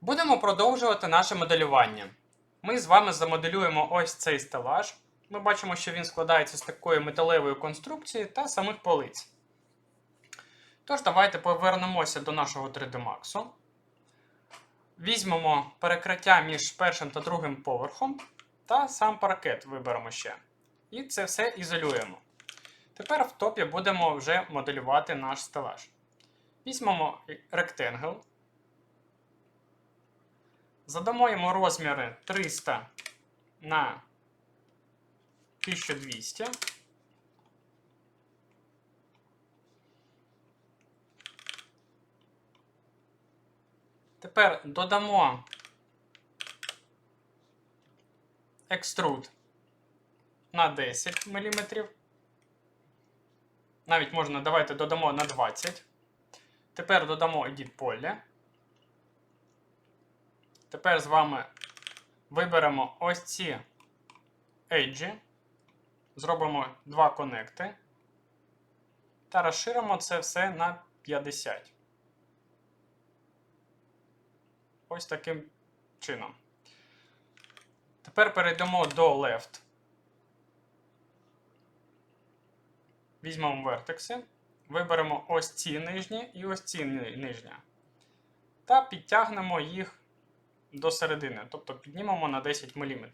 Будемо продовжувати наше моделювання. Ми з вами замоделюємо ось цей стелаж. Ми бачимо, що він складається з такої металевої конструкції та самих полиць. Тож, давайте повернемося до нашого 3D Max. Візьмемо перекриття між першим та другим поверхом, та сам паркет виберемо ще. І це все ізолюємо. Тепер в топі будемо вже моделювати наш стелаж. Візьмемо ректенгл. Задамо йому розміри 300 на 1200. Тепер додамо екструд на 10 мм. Навіть можна, давайте додамо на 20. Тепер додамо edit поле. Тепер з вами виберемо ось ці еджі, зробимо два конекти та розширимо це все на 50. Ось таким чином. Тепер перейдемо до left. Візьмемо вертекси, виберемо ось ці нижні і ось ці нижні. Та підтягнемо їх до середини, тобто піднімемо на 10 мм.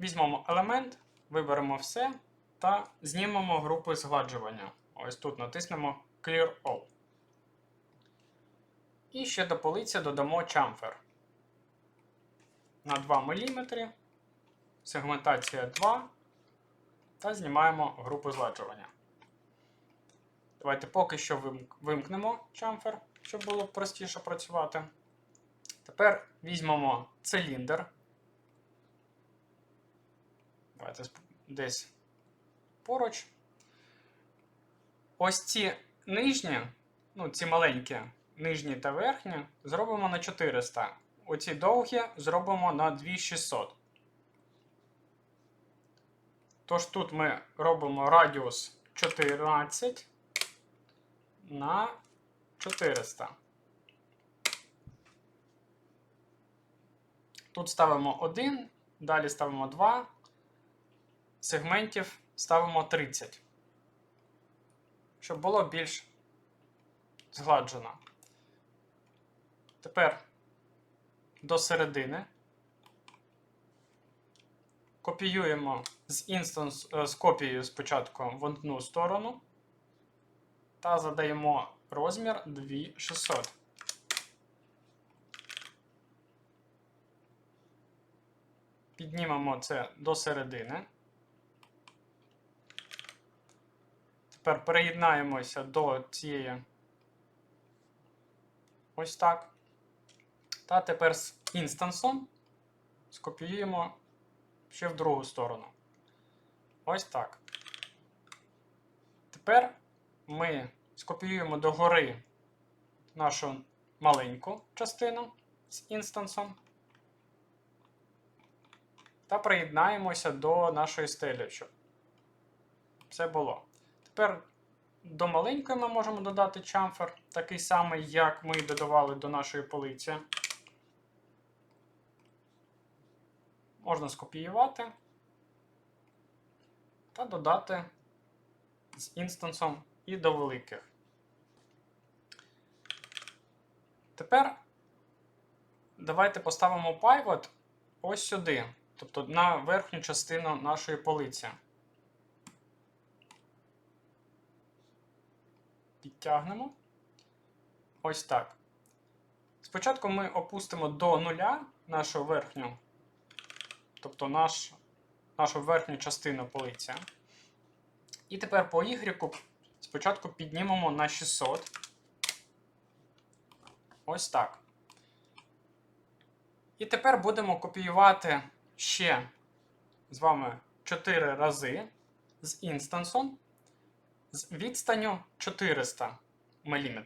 Візьмемо елемент, виберемо все та знімемо групи згладжування. Ось тут натиснемо Clear All. І ще до полиці додамо chamfer на 2 мм, сегментація 2 та знімаємо групу згладжування. Давайте поки що вимкнемо chamfer, щоб було простіше працювати. Тепер візьмемо циліндр. Давайте десь поруч. Ось ці нижні, ну, ці маленькі нижні та верхні, зробимо на 400. Оці довгі зробимо на 2600. Тож тут ми робимо радіус 14 на 400. Тут ставимо 1, далі ставимо 2, сегментів ставимо 30, щоб було більш згладжено. Тепер до середини копіюємо з інстанс, з копією спочатку в одну сторону та задаємо розмір 2600. Піднімемо це до середини. Тепер приєднаємося до цієї ось так. Та тепер з інстансом скопіюємо ще в другу сторону. Ось так. Тепер ми скопіюємо догори нашу маленьку частину з інстансом та приєднаємося до нашої стелі, щоб це було. Тепер до маленької ми можемо додати чамфер, такий самий, як ми додавали до нашої полиці. Можна скопіювати та додати з інстансом і до великих. Тепер давайте поставимо pivot ось сюди, тобто на верхню частину нашої полиці. Підтягнемо. Ось так. Спочатку ми опустимо до нуля нашу верхню, тобто наш, нашу верхню частину полиці. І тепер по Y спочатку піднімемо на 600. Ось так. І тепер будемо копіювати ще з вами 4 рази з інстансом з відстанню 400 мм.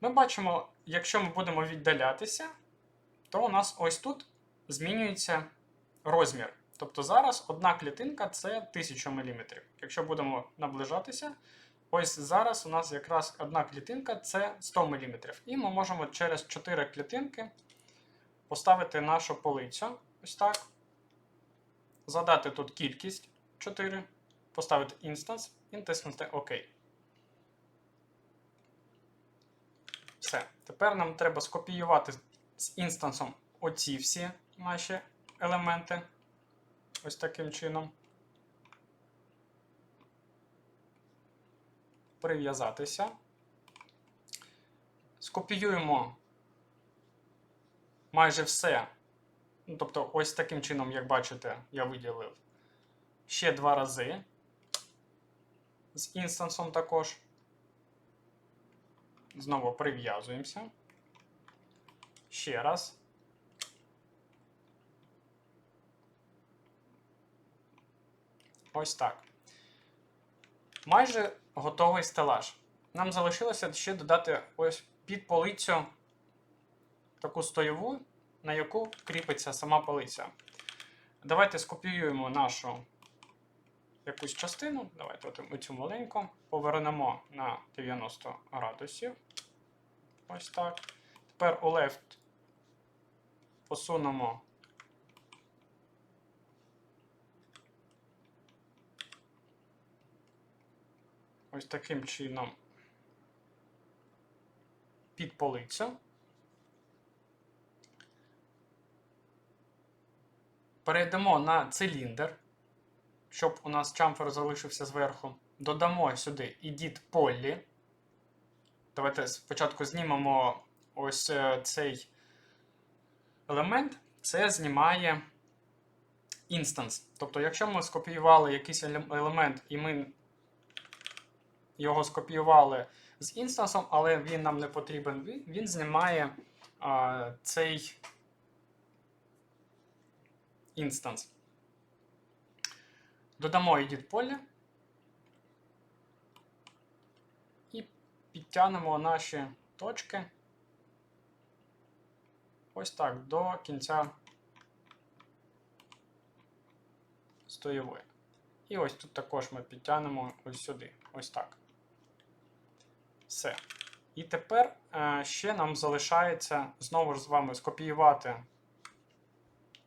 Ми бачимо, якщо ми будемо віддалятися, то у нас ось тут змінюється розмір. Тобто зараз одна клітинка це 1000 мм. Якщо будемо наближатися, ось зараз у нас якраз одна клітинка це 100 мм. І ми можемо через 4 клітинки поставити нашу полицю. Ось так. Задати тут кількість 4, поставити інстанс і натиснути ОК. Все. Тепер нам треба скопіювати з інстансом оці всі наші елементи. Ось таким чином. Прив'язатися. Скопіюємо майже все. Ну, тобто, ось таким чином, як бачите, я виділив ще два рази. З інстансом також. Знову прив'язуємося. Ще раз. Ось так. Майже готовий стелаж. Нам залишилося ще додати ось під полицю таку стоєву, на яку кріпиться сама полиця. Давайте скопіюємо нашу якусь частину. Давайте оцю маленьку. Повернемо на 90 градусів. Ось так. Тепер у left посунемо ось таким чином під полицю. Перейдемо на циліндр, щоб у нас чамфер залишився зверху. Додамо сюди Edit Poly. Давайте спочатку знімемо ось е, цей елемент. Це знімає інстанс. Тобто, якщо ми скопіювали якийсь елемент і ми його скопіювали з інстансом, але він нам не потрібен, він знімає а, цей інстанс. Додамо edit поле і підтягнемо наші точки ось так до кінця стоєвої. І ось тут також ми підтягнемо ось сюди. Ось так. Все. І тепер е, ще нам залишається знову ж з вами скопіювати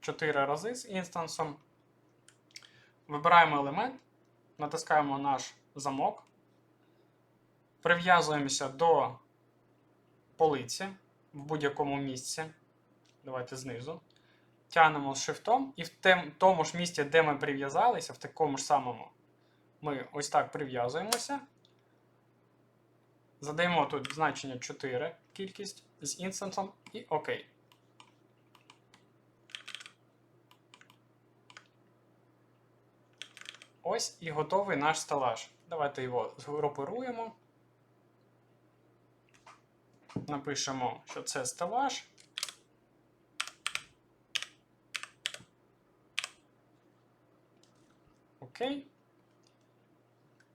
4 рази з інстансом. Вибираємо елемент, натискаємо наш замок, прив'язуємося до полиці в будь-якому місці. Давайте знизу. Тягнемо з шифтом, і в тому ж місці, де ми прив'язалися, в такому ж самому, ми ось так прив'язуємося. Задаємо тут значення 4 кількість з інстансом і ОК. Ось і готовий наш стелаж. Давайте його згрупируємо. Напишемо, що це стелаж. Окей.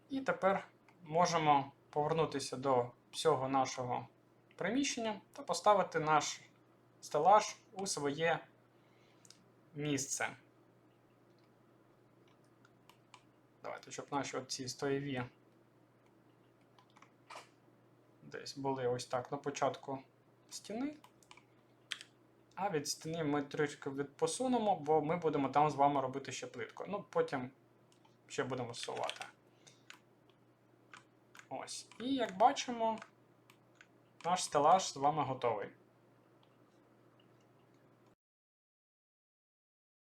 І тепер можемо повернутися до всього нашого приміщення та поставити наш стелаж у своє місце. Давайте, щоб наші ці стоєві десь були ось так на початку стіни. А від стіни ми трішки відпосунемо, бо ми будемо там з вами робити ще плитку. Ну, потім ще будемо всувати. Ось. І як бачимо, наш стелаж з вами готовий.